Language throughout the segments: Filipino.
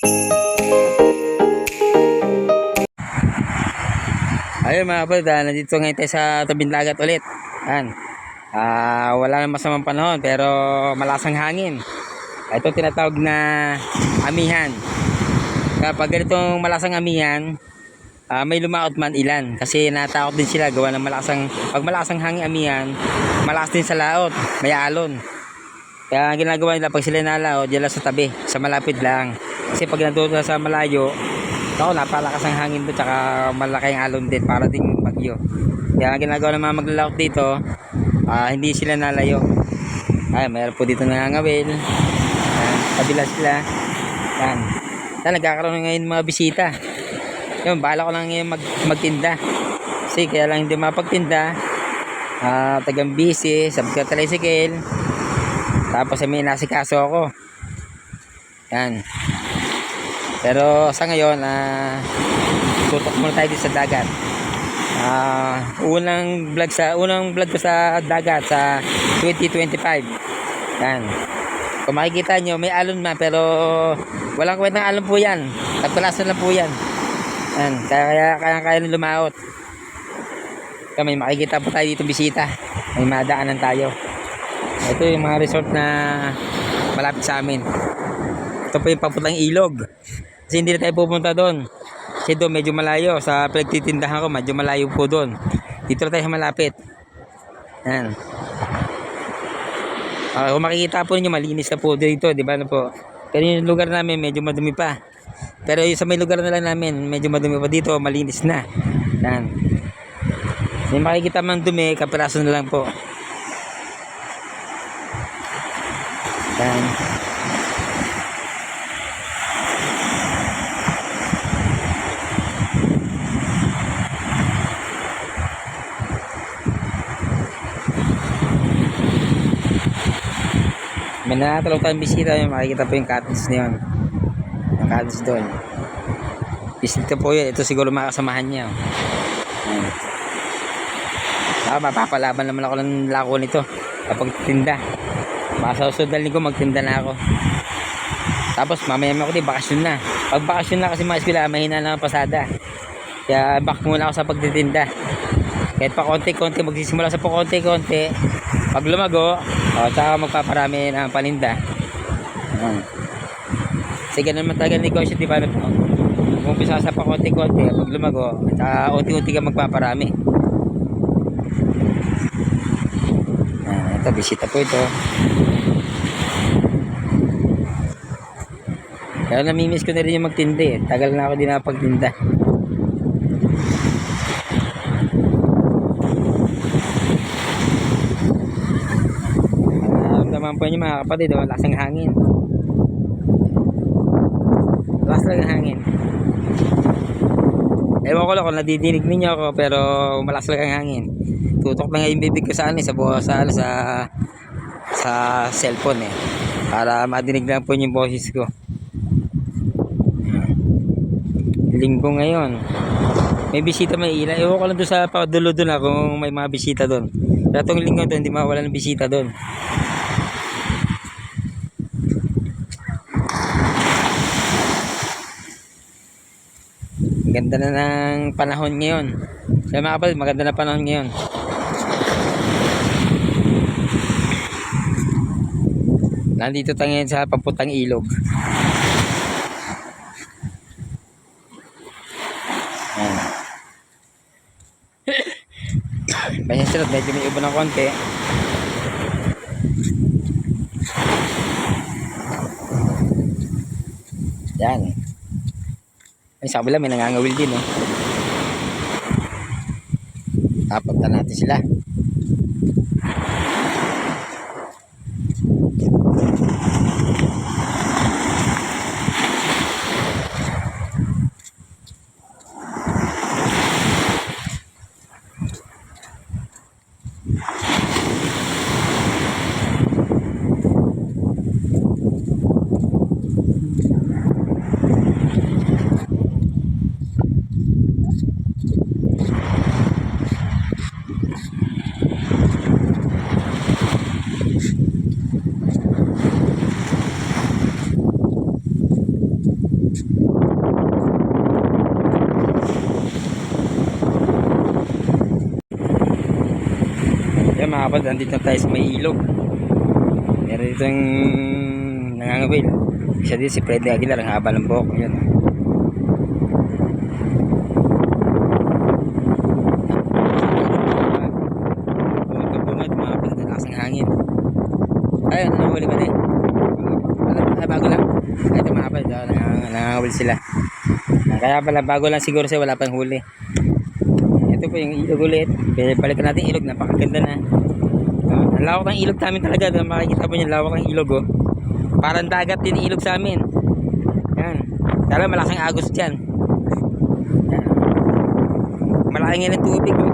Ayun mga kapatid, ah, nandito ngayon tayo sa tabing dagat ulit. Yan. Ah, wala nang masamang panahon pero malasang hangin. Ito tinatawag na amihan. Kapag ganitong malasang amihan, ah, may lumaot man ilan kasi natakot din sila gawa ng malasang pag malasang hangin amihan, malakas din sa laot, may alon. Kaya ang ginagawa nila pag sila nalaot, lang sa tabi, sa malapit lang. Kasi pag nandun sa malayo, ako, napalakas ang hangin doon, tsaka malaki ang alon din, para ding bagyo. Kaya ang ginagawa ng mga maglalaot dito, ah, hindi sila nalayo. Ay, mayroon po dito nangangawil. Yan, kabila sila. Yan. Yan, nagkakaroon na ngayon ng mga bisita. Yun, bahala ko lang ngayon mag, magtinda. Kasi kaya lang hindi mapagtinda. Ah, tagang busy, sabi ka tricycle. Tapos may nasikaso ako. Yan. Pero sa ngayon, ah, tutok muna tayo sa dagat. Ah, unang vlog sa unang vlog ko sa dagat sa 2025. Yan. Kung makikita nyo, may alon man pero walang kwentang alon po yan. Nagpalasan lang po yan. Yan. Kaya kaya kaya, lumaot. Kaya may makikita po tayo dito bisita. May madaanan tayo. Ito yung mga resort na malapit sa amin. Ito po yung papuntang ilog. Kasi hindi na tayo pupunta doon. Kasi doon medyo malayo. Sa pinagtitindahan ko, medyo malayo po doon. Dito na tayo malapit. Yan. Ah, kung makikita po ninyo, malinis na po dito, di ba na po? Pero yung lugar namin, medyo madumi pa. Pero yung sa may lugar na lang namin, medyo madumi pa dito, malinis na. Yan. Yung makikita man dumi, kapiraso na lang po. Yan. May nakatalong tayong bisita yung makikita po yung cottage na yun. Yung cottage doon. Bisita po yun. Ito siguro makasamahan niya. oh. Ayan. Ah, mapapalaban naman ako ng lako nito kapag tinda. Baka sa susunod na linggo magtinda na ako. Tapos mamaya ako di bakasyon na. Pag bakasyon na kasi mga eskwela, mahina na ang pasada. Kaya back muna ako sa pagtitinda. Kahit pa konti-konti, magsisimula sa pa konti-konti. Pag lumago, o, tsaka magpaparami ng paninda. Ayan. Kasi ganun ang negosyo, di ba? Umpisa sa pa konti-konti, pag lumago, tsaka unti-unti ka magpaparami. Ayan, ito, bisita po ito. Kaya namimiss ko na rin yung magtindi. Tagal na ako din nakapagtinda. Nararamdaman po niyo mga kapatid, oh, lasang hangin. Lakas talaga ang hangin. Ewan ko lang kung nadidinig ninyo ako pero malakas talaga ang hangin. Tutok na nga yung bibig ko sa ano, eh, sa buha sa, ano, sa sa cellphone eh. Para madinig lang po yung boses ko. Linggo ngayon. May bisita may ilan. Ewan ko lang doon sa padulo doon ah, kung may mga bisita doon. Pero itong linggo doon, hindi mawala ng bisita doon. Ganda na ng panahon ngayon. Kaya mga kapatid, maganda na panahon ngayon. Nandito tayo ngayon sa papuntang ilog. Pasensya na, medyo may iba ng konti. Yan. Ay, sa kabila, may nangangawil din, oh. Tapag na natin sila. Mga kapatid, nandito na tayo sa may ilog. Meron dito yung nangangawil. Isa dito si Freddy Aguilar, ang haba ng buhok. Yan. hangin. Ayun, huli ba na Ah, bago lang. Ito mga oh, nangang- nangangawil sila. Ah, Kaya pala, bago lang siguro siya, wala pang huli. Ito po yung ilog ulit. Balikan natin ilog, napakaganda na. Ah, ang lawak ng ilog namin talaga. Doon makikita mo yung lawak ng ilog oh. Parang dagat din ilog sa amin. Yan. Kala malaking agos dyan. Yan. Malaki nga ng tubig oh.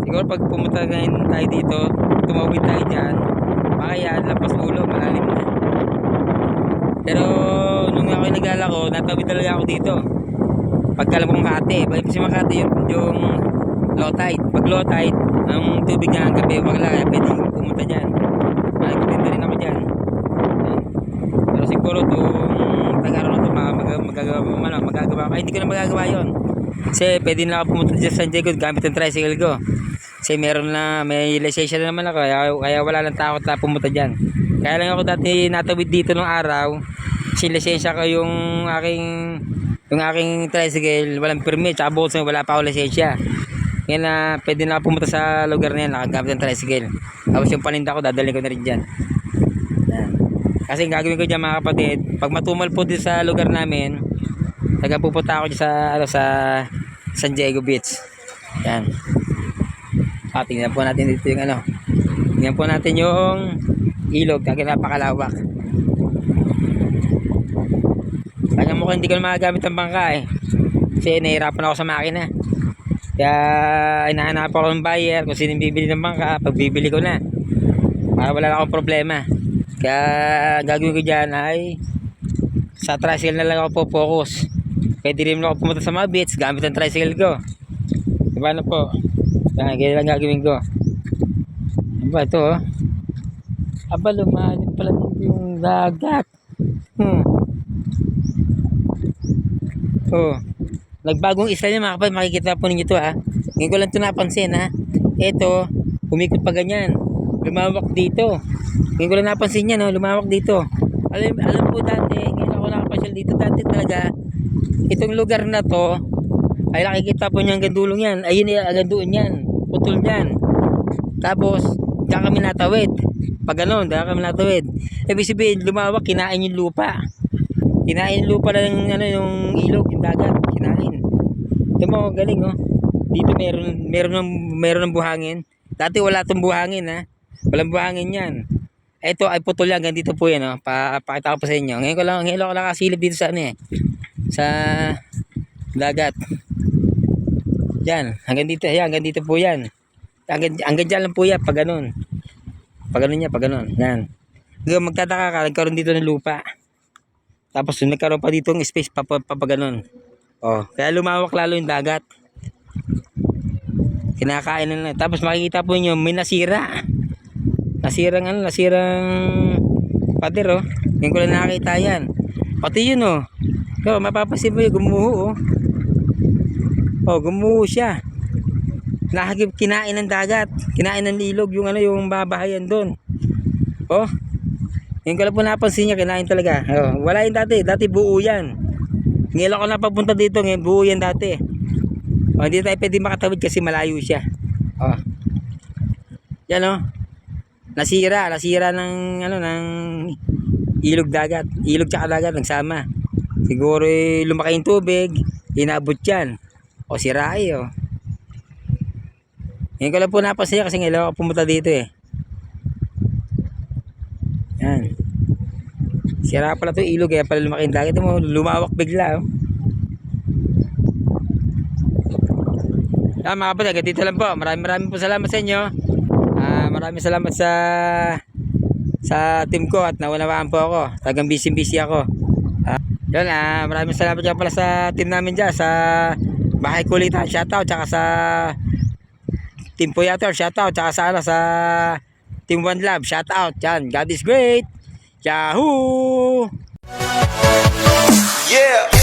Siguro pag pumunta tayo dito, tumawid tayo dyan, baka yan, lampas ulo, malalim na. Pero nung ako naglalako, natawid talaga ako dito. Pagkalam ko Makati, balik si Makati yung, yung low tide. Pag low tide, ang tubig nga ang gabi, wala kaya pwede kang pumunta dyan. Nagtinda rin ako dyan. Yan. Pero siguro itong tagaraw na ito, mag magagawa, ano, magagawa. Ay, hindi ko na magagawa yon Kasi pwede na ako pumunta dyan sa San Diego gamit ang tricycle ko. Kasi meron na, may lisensya na naman ako, kaya, kaya wala lang takot na pumunta dyan. Kaya lang ako dati natawid dito nung araw, kasi lisensya ko yung aking yung aking tricycle, walang permit, tsaka bukas wala pa ako lisensya. Kaya na pwede na pumunta sa lugar na yan, nakagamit ng tricycle. Tapos yung paninda ko, dadalhin ko na rin dyan. Yan. Kasi gagawin ko dyan mga kapatid, pag matumal po dito sa lugar namin, taga pupunta ako dyan sa, ano, sa San Diego Beach. Yan. Ah, tingnan po natin dito yung ano. Tingnan po natin yung ilog, kaya napakalawak. Kaya mo hindi ko na magagamit ang bangka eh. Kasi nahihirapan ako sa makina. Kaya inahanap ako ng buyer kung sino bibili ng bangka, pagbibili ko na. Para wala na akong problema. Kaya gagawin ko dyan ay sa tricycle na lang ako po focus. Pwede rin ako pumunta sa mga beach gamit ang tricycle ko. Diba na po? Yan, ganyan lang gagawin ko. Diba ito oh. Aba, lumalim pala dito yung dagat. Hmm. Oh. Nagbagong isa niya mga kapatid, makikita po ninyo ito ha. Ngayon ko lang ito napansin ha. Ito, umikot pa ganyan. Lumawak dito. Ngayon ko lang napansin yan, no? lumawak dito. Alam, alam po dati, ngayon ako nakapasyal dito dati talaga, itong lugar na to, ay nakikita po niyo hanggang dulong yan. Ayun, eh, hanggang doon yan. Putol yan. Tapos, diyan kami natawid. Pag ano, diyan kami natawid. Ibig sabihin, lumawak, kinain yung lupa. Kinain lupa na ng ano, yung ilog, yung dagat. Kinain. Ito galing oh. Dito meron, meron ng, meron ng buhangin. Dati wala tong buhangin ha. Walang buhangin yan. Ito ay putol yan, ganito po yan oh. Pa, pakita ko pa sa inyo. Ngayon ko lang, ngayon ko lang kasilip dito sa ano eh. Sa dagat. Yan, hanggang dito, yan, hanggang dito po yan. Hanggang, hanggang dyan lang po yan, pag ganun. Pag ganun niya, pag ganun. Yan. Ngayon, magtataka ka, nagkaroon dito ng lupa. Tapos nagkaroon pa dito ng space pa, pa, pa, pa ganun. Oh, kaya lumawak lalo yung dagat. Kinakain na. Tapos makikita po niyo may nasira. Nasirang ano, nasirang pader oh. Ngayon ko lang nakakita yan. Pati yun oh. So, mapapansin mo yung gumuho oh. Oh, gumuho siya. Nakagib kinain ng dagat, kinain ng ilog yung ano yung babahayan doon. Oh. Ngayon ko po napansin niya kinain talaga. Oh, wala yung dati, dati buo yan. Ngayon ako napapunta dito, ngayon buo yan dati. Oh, hindi tayo pwede makatawid kasi malayo siya. Oh. Yan oh. Nasira, nasira ng ano ng ilog dagat, ilog tsaka dagat nagsama. Siguro eh, lumaki yung tubig, inabot yan. O sira eh oh. Ngayon ko lang po napansin kasi ngayon ako pumunta dito eh. Yan. Sira pala to ilog kaya pala lumaki dagat mo, lumawak bigla oh. Ah, mga kapatid, dito lang po. Maraming maraming po salamat sa inyo. Ah, maraming salamat sa sa team ko at naunawaan po ako. Tagang busy busy ako. Ah, yun, ah, maraming salamat dyan pala sa team namin dyan sa Bahay Kulitan. Shoutout. Tsaka sa Team Puyator. Shoutout. Tsaka sa, ano, sa Team One Love. Shoutout. Yan. God is great. Yahoo! Yeah!